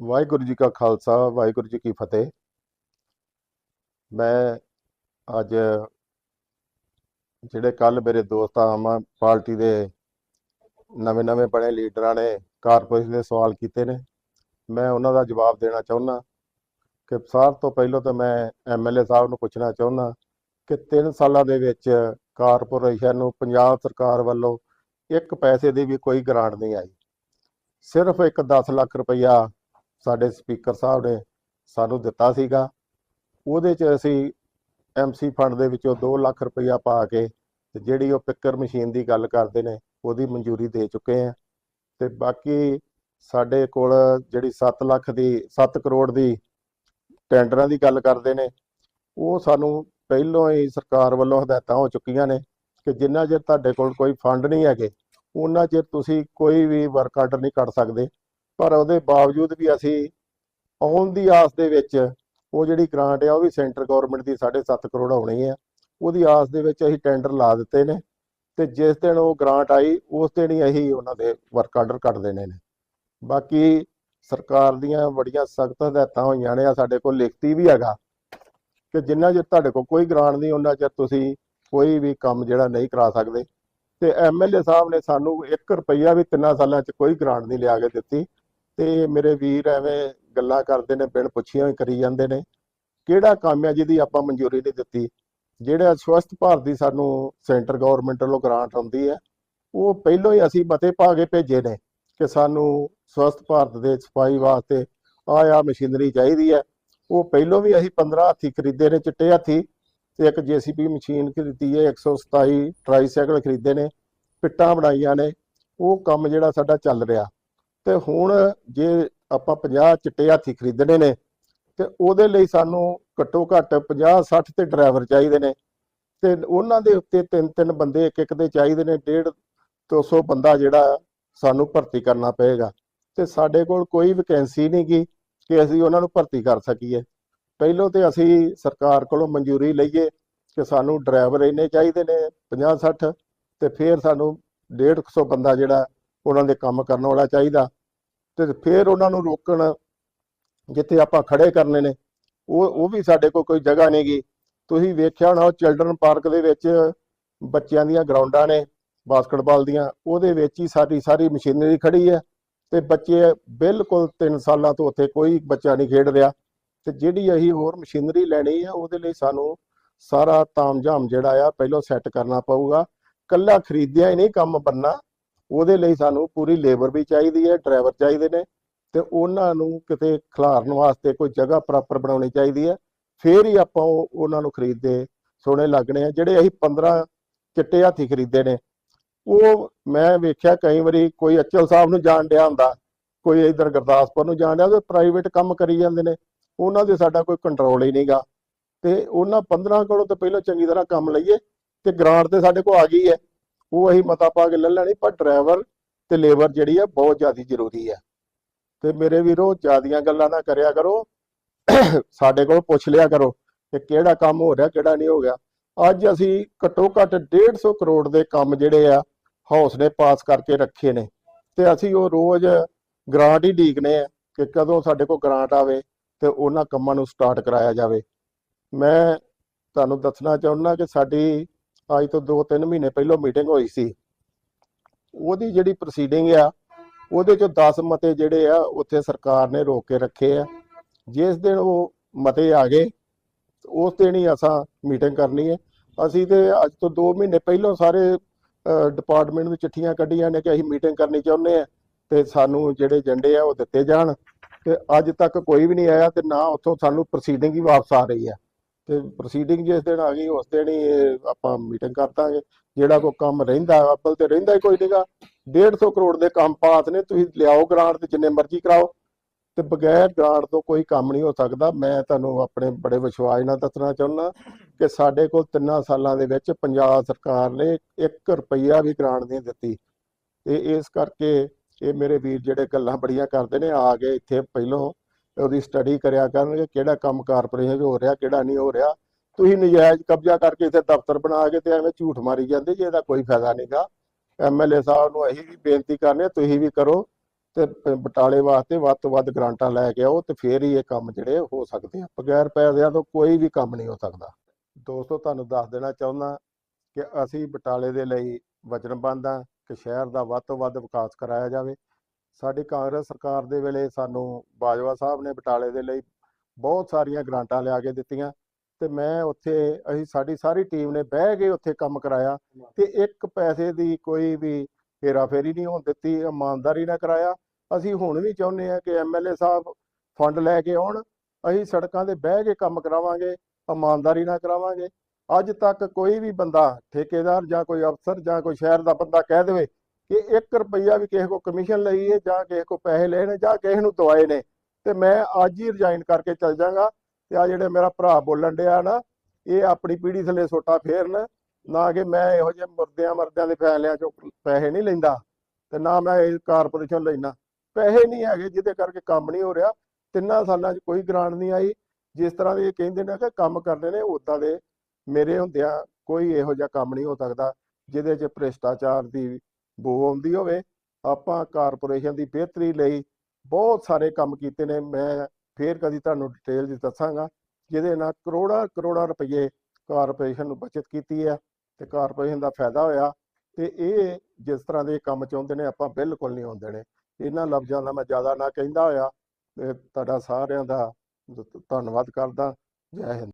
ਵਾਹਿਗੁਰੂ ਜੀ ਕਾ ਖਾਲਸਾ, ਵਾਹਿਗੁਰੂ ਜੀ ਕੀ ਫਤਿਹ। ਮੈਂ ਅੱਜ ਜਿਹੜੇ ਕੱਲ ਮੇਰੇ ਦੋਸਤ ਆਮ ਪਾਰਟੀ ਦੇ ਨਵੇਂ ਨਵੇਂ ਬਣੇ ਲੀਡਰਾਂ ਨੇ, ਕਾਰਪੋਰੇਸ਼ਨ ਦੇ ਸਵਾਲ ਕੀਤੇ ਨੇ, ਮੈਂ ਉਹਨਾਂ ਦਾ ਜਵਾਬ ਦੇਣਾ ਚਾਹੁੰਦਾ ਕਿ ਸਾਰ ਤੋਂ ਪਹਿਲਾਂ ਤਾਂ ਮੈਂ ਐਮਐਲਏ ਸਾਹਿਬ ਨੂੰ ਪੁੱਛਣਾ ਚਾਹੁੰਦਾ ਕਿ 3 ਸਾਲਾਂ ਦੇ ਵਿੱਚ ਕਾਰਪੋਰੇਸ਼ਨ ਨੂੰ ਪੰਜਾਬ ਸਰਕਾਰ ਵੱਲੋਂ ਇੱਕ ਪੈਸੇ ਦੀ ਵੀ ਕੋਈ ਗ੍ਰਾਂਟ ਨਹੀਂ ਆਈ। ਸਿਰਫ ਇੱਕ 10 ਲੱਖ ਰੁਪਈਆ ਸਾਡੇ ਸਪੀਕਰ ਸਾਹਿਬ ਨੇ ਸਾਨੂੰ ਦਿੱਤਾ ਸੀਗਾ। ਉਹਦੇ 'ਚ ਅਸੀਂ ਐਮਸੀ ਫੰਡ ਦੇ ਵਿੱਚੋਂ 2 ਲੱਖ ਰੁਪਈਆ ਪਾ ਕੇ ਤੇ ਜਿਹੜੀ ਉਹ ਪਿੱਕਰ ਮਸ਼ੀਨ ਦੀ ਗੱਲ ਕਰਦੇ ਨੇ, ਉਹਦੀ ਮਨਜ਼ੂਰੀ ਦੇ ਚੁੱਕੇ ਆ। ਤੇ ਬਾਕੀ ਸਾਡੇ ਕੋਲ ਜਿਹੜੀ 7 ਲੱਖ ਦੀ 7 ਕਰੋੜ ਦੀ ਟੈਂਡਰਾਂ ਦੀ ਗੱਲ ਕਰਦੇ ਨੇ, ਉਹ ਸਾਨੂੰ ਪਹਿਲੋਂ ਹੀ ਸਰਕਾਰ ਵੱਲੋਂ ਹਦਾਇਤਾਂ ਹੋ ਚੁੱਕੀਆਂ ਨੇ ਕਿ ਜਿੰਨਾ ਚਿਰ ਤੁਹਾਡੇ ਕੋਲ ਕੋਈ ਫੰਡ ਨਹੀਂ ਹੈਗੇ ਉਹਨਾਂ ਚਿਰ ਤੁਸੀਂ ਕੋਈ ਵੀ ਵਰਕ ਆਰਡਰ ਨਹੀਂ ਕੱਢ ਸਕਦੇ। ਪਰ ਉਹਦੇ ਬਾਵਜੂਦ ਵੀ ਅਸੀਂ ਆਉਣ ਦੀ ਆਸ ਦੇ ਵਿੱਚ ਉਹ ਜਿਹੜੀ ਗ੍ਰਾਂਟ ਆ, ਉਹ ਵੀ ਸੈਂਟਰ ਗਵਰਨਮੈਂਟ ਦੀ 7.5 ਕਰੋੜ ਆਉਣੀ ਆ। ਉਹਦੀ ਆਸ ਦੇ ਵਿੱਚ ਅਸੀਂ ਟੈਂਡਰ ਲਾ ਦਿੱਤੇ ਨੇ ਤੇ ਜਿਸ ਦਿਨ ਉਹ ਗ੍ਰਾਂਟ ਆਈ, ਉਸ ਦਿਨ ਹੀ ਅਸੀਂ ਉਹਨਾਂ ਦੇ ਵਰਕ ਆਰਡਰ ਕੱਢ ਦੇਣੇ ਨੇ। ਬਾਕੀ ਸਰਕਾਰ ਦੀਆਂ ਬੜੀਆਂ ਸਖਤ ਹਦਾਇਤਾਂ ਹੋਈਆਂ ਨੇ ਆ ਸਾਡੇ ਕੋਲ ਲਿਖਤੀ ਵੀ ਹੈਗਾ। ਕਿ ਜਿੰਨਾ ਚਿਰ ਤੁਹਾਡੇ ਕੋਲ ਕੋਈ ਗ੍ਰਾਂਟ ਨਹੀਂ ਉਹਨਾਂ ਚਿਰ ਤੁਸੀਂ ਕੋਈ ਵੀ ਕੰਮ ਜਿਹੜਾ ਨਹੀਂ ਕਰਾ ਸਕਦੇ। ਤੇ ਐਮਐਲਏ ਸਾਹਿਬ ਨੇ ਸਾਨੂੰ 1 ਰੁਪਈਆ ਵੀ ਤਿੰਨਾਂ ਸਾਲਾਂ 'ਚ ਕੋਈ ਗ੍ਰਾਂਟ ਨਹੀਂ ਲਿਆ ਕੇ ਦਿੱਤੀ। ਤੇ ਮੇਰੇ ਵੀਰ ਐਵੇਂ ਗੱਲਾਂ ਕਰਦੇ ਨੇ, ਬਿਨ ਪੁੱਛੀਆਂ ਹੀ ਕਰੀ ਜਾਂਦੇ ਨੇ। ਕਿਹੜਾ ਕੰਮ ਹੈ ਜਿਹਦੀ ਆਪਾਂ ਮਨਜ਼ੂਰੀ ਨਹੀਂ ਦਿੱਤੀ? ਜਿਹੜਾ ਸਵਸਥ ਭਾਰਤ ਦੀ ਸਾਨੂੰ ਸੈਂਟਰ ਗਵਰਨਮੈਂਟ ਵੱਲੋਂ ਗ੍ਰਾਂਟ ਆਉਂਦੀ ਹੈ, ਉਹ ਪਹਿਲਾਂ ਹੀ ਅਸੀਂ ਮਤੇ ਪਾ ਕੇ ਭੇਜੇ ਨੇ ਕਿ ਸਾਨੂੰ ਸਵਸਥ ਭਾਰਤ ਦੇ ਸਫ਼ਾਈ ਵਾਸਤੇ ਆਹ ਆਹ ਮਸ਼ੀਨਰੀ ਚਾਹੀਦੀ ਹੈ। ਉਹ ਪਹਿਲੋਂ ਵੀ ਅਸੀਂ 15 ਹਾਥੀ ਖਰੀਦੇ ਨੇ, ਚਿੱਟੇ ਹਾਥੀ ਤੇ ਇੱਕ ਜੀਸੀਪੀ ਮਸ਼ੀਨ ਖਰੀਦੀ ਹੈ 127 ਟ੍ਰਾਈਸਾਈਕਲ ਖਰੀਦੇ ਨੇ, ਪਿੱਟਾਂ ਬਣਾਈਆਂ ਨੇ, ਉਹ ਕੰਮ ਜਿਹੜਾ ਸਾਡਾ ਚੱਲ ਰਿਹਾ। ਤੇ ਹੁਣ ਜੇ ਆਪਾਂ 50 ਚਿੱਟੇ ਹਾਥੀ ਖਰੀਦਣੇ ਨੇ, ਤੇ ਉਹਦੇ ਲਈ ਸਾਨੂੰ ਘੱਟੋ ਘੱਟ 50 60 ਤੇ ਡਰਾਈਵਰ ਚਾਹੀਦੇ ਨੇ। ਤੇ ਉਹਨਾਂ ਦੇ ਉੱਤੇ ਤਿੰਨ ਤਿੰਨ ਬੰਦੇ ਇੱਕ ਇੱਕ ਦੇ ਚਾਹੀਦੇ ਨੇ 1.5 200 ਬੰਦਾ ਜਿਹੜਾ ਸਾਨੂੰ ਭਰਤੀ ਕਰਨਾ ਪਏਗਾ। ਤੇ ਸਾਡੇ ਕੋਲ ਕੋਈ ਵੈਕੈਂਸੀ ਨਹੀਂ ਗੀ ਕਿ ਅਸੀਂ ਉਹਨਾਂ ਨੂੰ ਭਰਤੀ ਕਰ ਸਕੀਏ। ਪਹਿਲੋਂ ਤੇ ਅਸੀਂ ਸਰਕਾਰ ਕੋਲੋਂ ਮਨਜ਼ੂਰੀ ਲਈਏ ਕਿ ਸਾਨੂੰ ਡਰਾਈਵਰ ਇੰਨੇ ਚਾਹੀਦੇ ਨੇ 50 60 ਤੇ ਫਿਰ ਸਾਨੂੰ 150 ਬੰਦਾ ਜਿਹੜਾ ਉਹਨਾਂ ਦੇ ਕੰਮ ਕਰਨ ਵਾਲਾ ਚਾਹੀਦਾ। ਤੇ ਫਿਰ ਉਹਨਾਂ ਨੂੰ ਰੋਕਣ ਜਿੱਥੇ ਆਪਾਂ ਖੜੇ ਕਰਨੇ ਨੇ, ਉਹ ਉਹ ਵੀ ਸਾਡੇ ਕੋਲ ਕੋਈ ਜਗ੍ਹਾ ਨਹੀਂ ਗੀ। ਤੁਸੀਂ ਵੇਖਿਆ ਹੋਣਾ, ਉਹ ਚਿਲਡਰਨ ਪਾਰਕ ਦੇ ਵਿੱਚ ਬੱਚਿਆਂ ਦੀਆਂ ਗਰਾਊਂਡਾਂ ਨੇ, ਬਾਸਕਟਬਾਲ ਦੀਆਂ, ਉਹਦੇ ਵਿੱਚ ਹੀ ਸਾਡੀ ਸਾਰੀ ਮਸ਼ੀਨਰੀ ਖੜੀ ਹੈ। ਤੇ ਬੱਚੇ ਬਿਲਕੁਲ 3 ਸਾਲਾਂ ਤੋਂ ਉੱਥੇ ਕੋਈ ਬੱਚਾ ਨਹੀਂ ਖੇਡ ਰਿਹਾ ਤੇ ਜਿਹੜੀ ਅਸੀਂ ਹੋਰ ਮਸ਼ੀਨਰੀ ਲੈਣੀ ਆ, ਉਹਦੇ ਲਈ ਸਾਨੂੰ ਸਾਰਾ ਤਾਮਝਾਮ ਜਿਹੜਾ ਆ, ਪਹਿਲਾਂ ਸੈੱਟ ਕਰਨਾ ਪਊਗਾ। ਕੱਲਾ ਖਰੀਦਿਆ ਹੀ ਨਹੀਂ, ਕੰਮ ਬੰਨਾ। ਉਹਦੇ ਲਈ ਸਾਨੂੰ ਪੂਰੀ ਲੇਬਰ ਵੀ ਚਾਹੀਦੀ ਹੈ ਡਰਾਈਵਰ ਚਾਹੀਦੇ ਨੇ ਤੇ ਉਹਨਾਂ ਨੂੰ ਕਿਤੇ ਖਿਲਾਰਨ ਵਾਸਤੇ ਕੋਈ ਜਗ੍ਹਾ ਪ੍ਰੋਪਰ ਬਣਾਉਣੀ ਚਾਹੀਦੀ ਹੈ। ਫੇਰ ਹੀ ਆਪਾਂ ਉਹ- ਉਹਨਾਂ ਨੂੰ ਖਰੀਦਦੇ ਸੋਹਣੇ ਲੱਗਣੇ ਆ, ਜਿਹੜੇ ਅਸੀਂ 15 ਚਿੱਟੇ ਹਾਥੀ ਖਰੀਦੇ ਨੇ। ਉਹ ਮੈਂ ਵੇਖਿਆ ਕਈ ਵਾਰੀ ਕੋਈ ਅਚਲ ਸਾਹਿਬ ਨੂੰ ਜਾਣ ਡਿਆ ਹੁੰਦਾ, ਕੋਈ ਇਧਰ ਗੁਰਦਾਸਪੁਰ ਨੂੰ ਜਾਣ ਡਿਆ, ਉਹ ਪ੍ਰਾਈਵੇਟ ਕੰਮ ਕਰੀ ਜਾਂਦੇ ਨੇ, ਉਹਨਾਂ ਦੇ ਸਾਡਾ ਕੋਈ ਕੰਟਰੋਲ ਹੀ ਨਹੀਂਗਾ ਤੇ ਉਹਨਾਂ 15 ਕੋਲੋਂ ਤਾਂ ਪਹਿਲਾਂ ਚੰਗੀ ਤਰ੍ਹਾਂ ਕੰਮ ਲਈਏ, ਤੇ ਗ੍ਰਾਂਟ ਤੇ ਸਾਡੇ ਕੋਲ ਆ ਗਈ ਹੈ। ਉਹ ਅਸੀਂ ਮਤਾ ਪਾ ਕੇ ਲੈ ਲੈਣੀ, ਪਰ ਡਰਾਈਵਰ ਤੇ ਲੇਬਰ ਜਿਹੜੀ ਆ, ਬਹੁਤ ਜ਼ਿਆਦਾ ਜ਼ਰੂਰੀ ਹੈ ਤੇ ਮੇਰੇ ਵੀਰੋ, ਜ਼ਿਆਦੀਆਂ ਗੱਲਾਂ ਨਾ ਕਰਿਆ ਕਰੋ। ਸਾਡੇ ਕੋਲ ਪੁੱਛ ਲਿਆ ਕਰੋ ਕਿ ਕਿਹੜਾ ਕੰਮ ਹੋ ਰਿਹਾ, ਕਿਹੜਾ ਨਹੀਂ ਹੋ ਗਿਆ। ਅੱਜ ਅਸੀਂ ਘੱਟੋ ਘੱਟ 150 ਕਰੋੜ ਦੇ ਕੰਮ ਜਿਹੜੇ ਆ ਹਾਊਸ ਨੇ ਪਾਸ ਕਰਕੇ ਰੱਖੇ ਨੇ। ਤੇ ਅਸੀਂ ਉਹ ਰੋਜ਼ ਗ੍ਰਾਂਟ ਹੀ ਢੀਕਨੇ ਆ ਕਿ ਕਦੋਂ ਸਾਡੇ ਕੋਲ ਗ੍ਰਾਂਟ ਆਵੇ ਤੇ ਉਹਨਾਂ ਕੰਮਾਂ ਨੂੰ ਸਟਾਰਟ ਕਰਾਇਆ ਜਾਵੇ। ਮੈਂ ਤੁਹਾਨੂੰ ਦੱਸਣਾ ਚਾਹੁੰਦਾ ਕਿ ਸਾਡੀ ਅੱਜ ਤੋਂ 2-3 ਮਹੀਨੇ ਪਹਿਲਾਂ ਮੀਟਿੰਗ ਹੋਈ ਸੀ। ਉਹਦੀ ਜਿਹੜੀ ਪ੍ਰੋਸੀਡਿੰਗ ਆ, ਉਹਦੇ ਚੋਂ 10 ਮਤੇ ਜਿਹੜੇ ਆ, ਉੱਥੇ ਸਰਕਾਰ ਨੇ ਰੋਕ ਕੇ ਰੱਖੇ ਆ। ਜਿਸ ਦਿਨ ਉਹ ਮਤੇ ਆ ਗਏ, ਉਸ ਦਿਨ ਹੀ ਅਸਾਂ ਮੀਟਿੰਗ ਕਰਨੀ ਹੈ। ਅਸੀਂ ਤੇ ਅੱਜ ਤੋਂ 2 ਮਹੀਨੇ ਪਹਿਲਾਂ ਸਾਰੇ ਡਿਪਾਰਟਮੈਂਟ ਨੂੰ ਚਿੱਠੀਆਂ ਕੱਢੀਆਂ ਨੇ ਕਿ ਅਸੀਂ ਮੀਟਿੰਗ ਕਰਨੀ ਚਾਹੁੰਦੇ ਆ ਤੇ ਸਾਨੂੰ ਜਿਹੜੇ ਏਜੰਡੇ ਆ ਉਹ ਦਿੱਤੇ ਜਾਣ ਤੇ ਅੱਜ ਤੱਕ ਕੋਈ ਵੀ ਨਹੀਂ ਆਇਆ ਤੇ ਨਾ ਉੱਥੋਂ ਸਾਨੂੰ ਪ੍ਰੋਸੀਡਿੰਗ ਹੀ ਵਾਪਸ ਆ ਰਹੀ ਆ। ਤੇ ਪ੍ਰੋਸੀਡਿੰਗ ਜਿਸ ਦਿਨ ਆ ਗਈ, ਉਸ ਦਿਨ ਹੀ ਆਪਾਂ ਮੀਟਿੰਗ ਕਰ ਦਾਂਗੇ। ਜਿਹੜਾ ਕੋਈ ਕੰਮ ਰਹਿੰਦਾ ਅੱਬਲ ਤੇ ਰਹਿੰਦਾ ਹੀ ਕੋਈ ਨਹੀਂਗਾ 150 ਕਰੋੜ ਦੇ ਕੰਮ ਪਾਸ ਨੇ, ਤੁਸੀਂ ਲਿਆਓ ਗ੍ਰਾਂਟ ਤੇ ਜਿੰਨੇ ਮਰਜ਼ੀ ਕਰਾਓ। ਤੇ ਬਗੈਰ ਗ੍ਰਾਂਟ ਤੋਂ ਕੋਈ ਕੰਮ ਨਹੀਂ ਹੋ ਸਕਦਾ। ਮੈਂ ਤੁਹਾਨੂੰ ਆਪਣੇ ਬੜੇ ਵਿਸ਼ਵਾਸ ਨਾਲ ਦੱਸਣਾ ਚਾਹੁੰਦਾ ਕਿ ਸਾਡੇ ਕੋਲ ਤਿੰਨਾਂ ਸਾਲਾਂ ਦੇ ਵਿੱਚ ਪੰਜਾਬ ਸਰਕਾਰ ਨੇ 1 ਰੁਪਈਆ ਵੀ ਗ੍ਰਾਂਟ ਨਹੀਂ ਦਿੱਤੀ। ਤੇ ਇਸ ਕਰਕੇ ਇਹ ਮੇਰੇ ਵੀਰ ਜਿਹੜੇ ਗੱਲਾਂ ਬੜੀਆਂ ਕਰਦੇ ਨੇ, ਆ ਕੇ ਇੱਥੇ ਪਹਿਲੋਂ ਉਹਦੀ ਸਟੱਡੀ ਕਰਿਆ ਕਰਨਗੇ ਕਿਹੜਾ ਕੰਮ ਕਾਰਪੋਰੇਸ਼ਨ 'ਚ ਹੋ ਰਿਹਾ, ਕਿਹੜਾ ਨਹੀਂ ਹੋ ਰਿਹਾ। ਤੁਸੀਂ ਨਜਾਇਜ਼ ਕਬਜ਼ਾ ਕਰਕੇ ਇੱਥੇ ਦਫ਼ਤਰ ਬਣਾ ਕੇ ਤੇ ਐਵੇਂ ਝੂਠ ਮਾਰੀ ਜਾਂਦੇ, ਜੇ ਇਹਦਾ ਕੋਈ ਫਾਇਦਾ ਨਹੀਂਗਾ ਐਮਐਲਏ ਸਾਹਿਬ ਨੂੰ ਅਸੀਂ ਵੀ ਬੇਨਤੀ ਕਰਨੇ ਤੁਸੀਂ ਵੀ ਕਰੋ। ਤੇ ਬਟਾਲੇ ਵਾਸਤੇ ਵੱਧ ਤੋਂ ਵੱਧ ਗ੍ਰਾਂਟਾਂ ਲੈ ਕੇ ਆਓ ਤੇ ਫੇਰ ਹੀ ਇਹ ਕੰਮ ਜਿਹੜੇ ਹੋ ਸਕਦੇ ਆ। ਬਗੈਰ ਪੈਸਿਆਂ ਤੋਂ ਕੋਈ ਵੀ ਕੰਮ ਨਹੀਂ ਹੋ ਸਕਦਾ। ਦੋਸਤੋ, ਤੁਹਾਨੂੰ ਦੱਸ ਦੇਣਾ ਚਾਹੁੰਦਾ ਕਿ ਅਸੀਂ ਬਟਾਲੇ ਦੇ ਲਈ ਵਚਨਬੱਧ ਹਾਂ ਕਿ ਸ਼ਹਿਰ ਦਾ ਵੱਧ ਤੋਂ ਵੱਧ ਵਿਕਾਸ ਕਰਾਇਆ ਜਾਵੇ। ਸਾਡੀ ਕਾਂਗਰਸ ਸਰਕਾਰ ਦੇ ਵੇਲੇ ਸਾਨੂੰ ਬਾਜਵਾ ਸਾਹਿਬ ਨੇ ਬਟਾਲੇ ਦੇ ਲਈ ਬਹੁਤ ਸਾਰੀਆਂ ਗ੍ਰਾਂਟਾਂ ਲਿਆ ਕੇ ਦਿੱਤੀਆਂ ਤੇ ਮੈਂ ਉੱਥੇ ਅਸੀਂ ਸਾਡੀ ਸਾਰੀ ਟੀਮ ਨੇ ਬਹਿ ਕੇ ਉੱਥੇ ਕੰਮ ਕਰਾਇਆ ਤੇ ਇੱਕ ਪੈਸੇ ਦੀ ਕੋਈ ਵੀ ਹੇਰਾਫੇਰੀ ਨਹੀਂ ਹੋਣ ਦਿੱਤੀ, ਇਮਾਨਦਾਰੀ ਨਾਲ ਕਰਾਇਆ ਅਸੀਂ ਹੁਣ ਵੀ ਚਾਹੁੰਦੇ ਹਾਂ ਕਿ ਐਮਐਲਏ ਸਾਹਿਬ ਫੰਡ ਲੈ ਕੇ ਆਉਣ, ਅਸੀਂ ਸੜਕਾਂ ਤੇ ਬਹਿ ਕੇ ਕੰਮ ਕਰਾਵਾਂਗੇ, ਇਮਾਨਦਾਰੀ ਨਾਲ ਕਰਾਵਾਂਗੇ। ਅੱਜ ਤੱਕ ਕੋਈ ਵੀ ਬੰਦਾ ਠੇਕੇਦਾਰ ਜਾਂ ਕੋਈ ਅਫਸਰ ਜਾਂ ਕੋਈ ਸ਼ਹਿਰ ਦਾ ਬੰਦਾ ਕਹਿ ਦੇਵੇ ਕਿ 1 ਰੁਪਈਆ ਵੀ ਕਿਸੇ ਕੋ ਕਮਿਸ਼ਨ ਲਈ ਹੈ ਜਾਂ ਕਿਸੇ ਕੋ ਪੈਸੇ ਲਏ ਨੇ ਜਾਂ ਕਿਸੇ ਨੂੰ ਦਵਾਏ ਨੇ, ਤੇ ਮੈਂ ਅੱਜ ਹੀ ਰਿਜ਼ਾਈਨ ਕਰਕੇ ਚੱਲ ਜਾਵਾਂਗਾ ਤੇ ਆ ਜਿਹੜੇ ਮੇਰਾ ਭਰਾ ਬੋਲਣ ਡਿਆ ਨਾ, ਇਹ ਆਪਣੀ ਪੀੜੀ ਥੱਲੇ ਸੋਟਾ ਫੇਰਨ, ਨਾ ਕਿ ਮੈਂ ਇਹੋ ਜਿਹੇ ਮੁਰਦਿਆਂ ਮਰਦਿਆਂ ਦੇ ਫੈਸਲਿਆਂ ਚੋਂ ਪੈਸੇ ਨਹੀਂ ਲੈਂਦਾ, ਤੇ ਨਾ ਮੈਂ ਇਹ ਕਾਰਪੋਰੇਸ਼ਨ ਲੈਣਾ ਪੈਸੇ ਨਹੀਂ ਹੈਗੇ, ਜਿਹਦੇ ਕਰਕੇ ਕੰਮ ਨਹੀਂ ਹੋ ਰਿਹਾ। ਤਿੰਨਾਂ ਸਾਲਾਂ 'ਚ ਕੋਈ ਗ੍ਰਾਂਟ ਨਹੀਂ ਆਈ। ਜਿਸ ਤਰ੍ਹਾਂ ਦੇ ਇਹ ਕਹਿੰਦੇ ਨੇ ਕਿ ਕੰਮ ਕਰਦੇ ਨੇ ਉਦਾਂ ਦੇ ਮੇਰੇ ਹੁੰਦਿਆਂ ਕੋਈ ਇਹੋ ਜਿਹਾ ਕੰਮ ਨਹੀਂ ਹੋ ਸਕਦਾ, ਜਿਹਦੇ 'ਚ ਭ੍ਰਿਸ਼ਟਾਚਾਰ ਦੀ ਬੋ ਆਉਂਦੀ ਹੋਵੇ। ਆਪਾਂ ਕਾਰਪੋਰੇਸ਼ਨ ਦੀ ਬਿਹਤਰੀ ਲਈ ਬਹੁਤ ਸਾਰੇ ਕੰਮ ਕੀਤੇ ਨੇ। ਮੈਂ ਫੇਰ ਕਦੀ ਤੁਹਾਨੂੰ ਡਿਟੇਲ ਵਿੱਚ ਦੱਸਾਂਗਾ, ਜਿਹਦੇ ਨਾਲ ਕਰੋੜਾਂ ਕਰੋੜਾਂ ਰੁਪਏ ਕਾਰਪੋਰੇਸ਼ਨ ਨੂੰ ਬਚਤ ਕੀਤੀ ਹੈ ਤੇ ਕਾਰਪੋਰੇਸ਼ਨ ਦਾ ਫਾਇਦਾ ਹੋਇਆ। ਤੇ ਇਹ ਜਿਸ ਤਰ੍ਹਾਂ ਦੇ ਕੰਮ ਚਾਹੁੰਦੇ ਨੇ, ਆਪਾਂ ਬਿਲਕੁਲ ਨਹੀਂ ਆਉਂਦੇ ਨੇ। ਇਹਨਾਂ ਲਫ਼ਜ਼ਾਂ ਦਾ ਮੈਂ ਜ਼ਿਆਦਾ ਨਾ ਕਹਿੰਦਾ ਹੋਇਆ ਤੁਹਾਡਾ ਸਾਰਿਆਂ ਦਾ ਧੰਨਵਾਦ ਕਰਦਾ। ਜੈ ਹਿੰਦ।